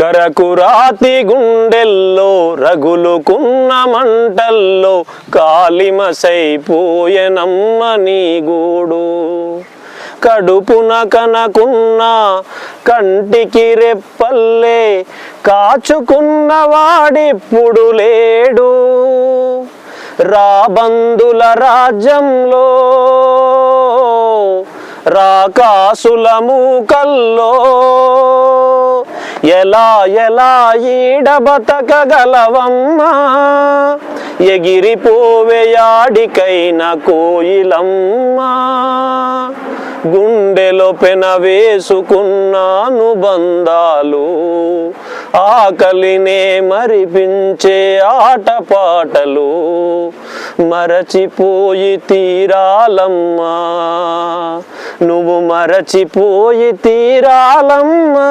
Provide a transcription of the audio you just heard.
కరకురాతి గుండెల్లో రగులుకున్న మంటల్లో కాలిమసైపోయెనమ్మ నీ గూడు. కడుపున కనకున్న కంటికి రెప్పల్లే కాచుకున్న వాడిప్పుడు లేడు. రాబందుల రాజ్యంలో రాకాసుల మూకల్లో ఎలా ఎలా ఈడ బతకగలవమ్మా ఎగిరిపోవేయాడికైన కోయిలమ్మా. గుండెలో పెన వేసుకున్నాను బంధాలు ఆకలినే మరిపించే ఆటపాటలు. మరచిపోయి తీరాలమ్మా. నువ్వు మరచిపోయి తీరాలమ్మా.